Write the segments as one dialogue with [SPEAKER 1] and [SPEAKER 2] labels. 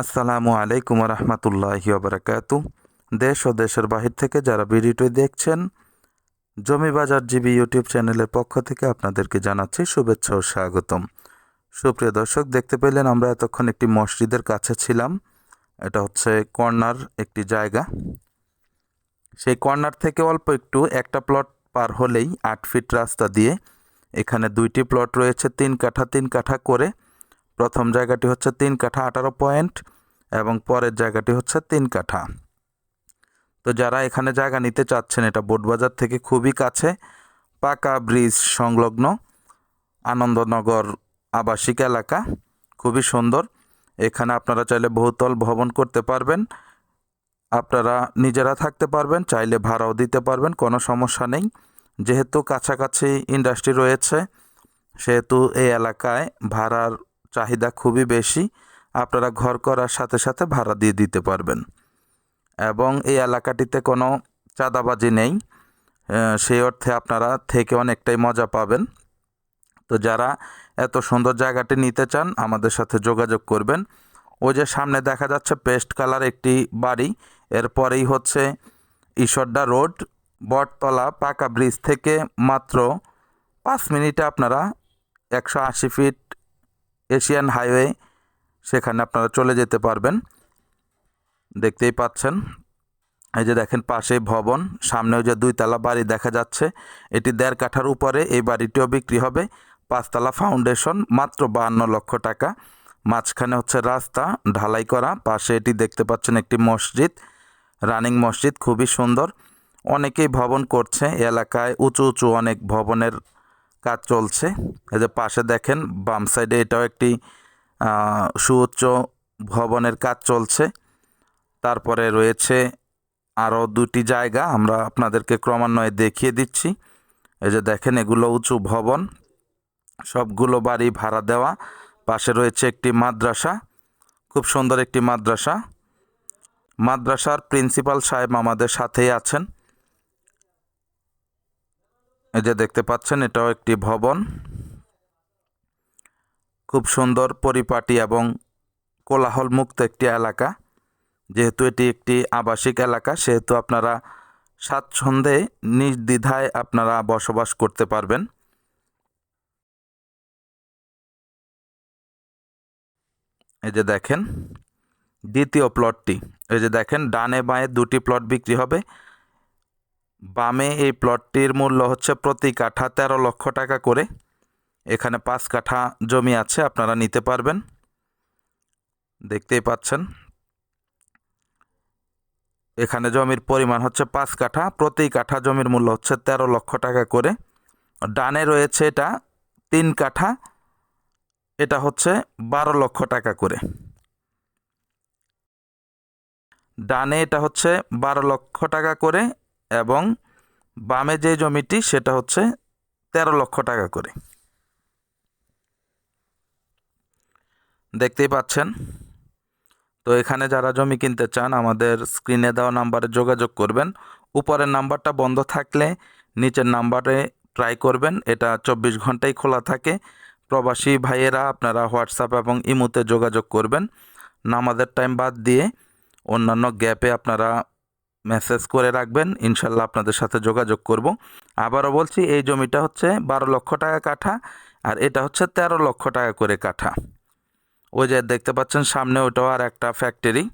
[SPEAKER 1] আসসালামু আলাইকুম রহমতুল্লাহি বারাকাতু দেশ ও দেশের বাহির থেকে যারা ভিডিওটি দেখছেন জমি বাজার জিবি ইউটিউব চ্যানেলের পক্ষ থেকে আপনাদেরকে জানাচ্ছি শুভেচ্ছা ও স্বাগতম। সুপ্রিয় দর্শক, দেখতে পেলেন আমরা এতক্ষণ একটি মসজিদের কাছে ছিলাম। এটা হচ্ছে কর্নার একটি জায়গা। সেই কর্নার থেকে অল্প একটু, একটা প্লট পার হলেই আট ফিট রাস্তা দিয়ে এখানে দুইটি প্লট রয়েছে, তিন কাঠা তিন কাঠা করে। প্রথম জায়গাটি হচ্ছে তিন কাঠা আঠারো পয়েন্ট এবং পরের জায়গাটি হচ্ছে তিন কাঠা। তো যারা এখানে জায়গা নিতে চাচ্ছেন, এটা বোটবাজার থেকে খুবই কাছে, পাকা ব্রিজ সংলগ্ন, আনন্দনগর আবাসিক এলাকা, খুবই সুন্দর। এখানে আপনারা চাইলে বহুতল ভবন করতে পারবেন, আপনারা নিজেরা থাকতে পারবেন, চাইলে ভাড়াও দিতে পারবেন, কোনো সমস্যা নেই। যেহেতু কাছাকাছি ইন্ডাস্ট্রি রয়েছে, সেহেতু এই এলাকায় ভাড়ার চাহিদা খুবই বেশি, আপনারা ঘর করার সাথে সাথে ভাড়া দিয়ে দিতে পারবেন। এবং এই এলাকাটিতে কোনো চাঁদাবাজি নেই সেই অর্থে আপনারা থেকে অনেকটাই মজা পাবেন। তো যারা এত সুন্দর জায়গাটি নিতে চান, আমাদের সাথে যোগাযোগ করবেন। ওই যে সামনে দেখা যাচ্ছে পেস্ট কালার একটি বাড়ি এরপরেই হচ্ছে ঈশ্বরডা রোড, বটতলা, পাকা ব্রিজ থেকে মাত্র পাঁচ মিনিটে আপনারা একশো আশি ফিট এশিয়ান হাইওয়ে, সেখানে আপনারা চলে যেতে পারবেন। দেখতেই পাচ্ছেন। এই যে দেখেন পাশে ভবন, সামনেও যে দুইতলা বাড়ি দেখা যাচ্ছে। এটি দেড় কাঠার উপরে এই বাড়িটিও বিক্রি হবে। পাঁচতলা ফাউন্ডেশন, মাত্র বাহান্ন লক্ষ টাকা। মাঝখানে হচ্ছে রাস্তা, ঢালাই করা। পাশে এটি দেখতে পাচ্ছেন একটি মসজিদ। রানিং মসজিদ, খুবই সুন্দর। অনেকেই ভবন করছে। এলাকায় উঁচু উঁচু অনেক ভবনের কাজ চলছে। এই যে পাশে দেখেন, বাম সাইডে এটাও একটি সুউচ্চ ভবনের কাজ চলছে। তারপরে রয়েছে আরও দুটি জায়গা, আমরা আপনাদেরকে ক্রমান্বয়ে দেখিয়ে দিচ্ছি। এই যে দেখেন, এগুলো উঁচু ভবন। সবগুলো বাড়ি ভাড়া দেওয়া। পাশে রয়েছে একটি মাদ্রাসা। খুব সুন্দর একটি মাদ্রাসা। মাদ্রাসার প্রিন্সিপাল সাহেব আমাদের সাথেই আছেন। এই যে দেখতে পাচ্ছেন, এটাও একটি ভবন। খুব সুন্দর, পরিপাটি এবং কোলাহল মুক্ত একটি এলাকা। যেহেতু এটি একটি আবাসিক এলাকা, সেহেতু আপনারা স্বাচ্ছন্দ্যে নির্দ্বিধায় আপনারা বসবাস করতে পারবেন। এই যে দেখেন, দ্বিতীয় প্লটটি এই যে দেখেন ডানে বাঁয়ে দুটি প্লট বিক্রি হবে। বামে এই প্লটটির মূল্য হচ্ছে প্রতি কাঠা তেরো লক্ষ টাকা করে। এখানে পাঁচ কাঠা জমি আছে, আপনারা নিতে পারবেন। দেখতেই পাচ্ছেন। এখানে জমির পরিমাণ হচ্ছে পাঁচ কাঠা, প্রতি কাঠা জমির মূল্য হচ্ছে তেরো লক্ষ টাকা করে। ডানে রয়েছে এটা তিন কাঠা, এটা হচ্ছে বারো লক্ষ টাকা করে। ডানে এটা হচ্ছে বারো লক্ষ টাকা করে এবং বামে যে জমিটি, সেটা হচ্ছে তেরো লক্ষ টাকা করে। দেখতেই পাচ্ছেন? তো এখানে যারা জমি কিনতে চান, আমাদের স্ক্রিনে দেওয়া নাম্বারে যোগাযোগ করবেন। উপরের নাম্বারটা বন্ধ থাকলে নিচের নাম্বারে ট্রাই করবেন। এটা চব্বিশ ঘন্টাই খোলা থাকে। প্রবাসী ভাইয়েরা, আপনারা হোয়াটসঅ্যাপ এবং ইমোতে যোগাযোগ করবেন। নামাজের টাইম বাদ দিয়ে অন্যান্য গ্যাপে আপনারা মেসেজ করে রাখবেন, ইনশাল্লাহ আপনাদের সাথে যোগাযোগ করব। আবারও বলছি, এই জমিটা হচ্ছে বারো লক্ষ টাকা কাঠা আর এটা হচ্ছে তেরো লক্ষ টাকা করে কাঠা। ওই যে দেখতে পাচ্ছেন, সামনে ওটাও আর একটা ফ্যাক্টরি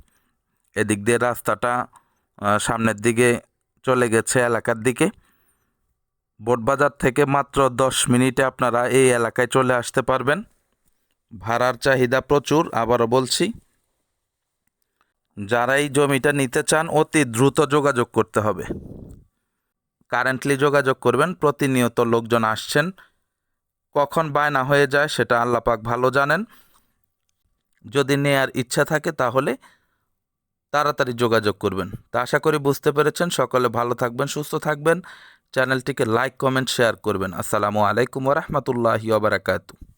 [SPEAKER 1] এদিক দিয়ে রাস্তাটা সামনের দিকে চলে গেছে এলাকার দিকে। বোটবাজার থেকে মাত্র দশ মিনিটে আপনারা এই এলাকায় চলে আসতে পারবেন। ভাড়ার চাহিদা প্রচুর, আবারও বলছি। যারা এই জমিটা নিতে চান, অতি দ্রুত যোগাযোগ করতে হবে। কারেন্টলি যোগাযোগ করবেন, প্রতিনিয়ত লোকজন আসছেন। কখন বায়না হয়ে যায় সেটা আল্লাপাক ভালো জানেন। যদি নেয়ার ইচ্ছা থাকে তাহলে তাড়াতাড়ি যোগাযোগ করবেন। তা আশা করি বুঝতে পেরেছেন। সকলে ভালো থাকবেন, সুস্থ থাকবেন। চ্যানেলটিকে লাইক, কমেন্ট, শেয়ার করবেন। আসসালামু আলাইকুম রহমতুল্লাহি ওবরাকাতু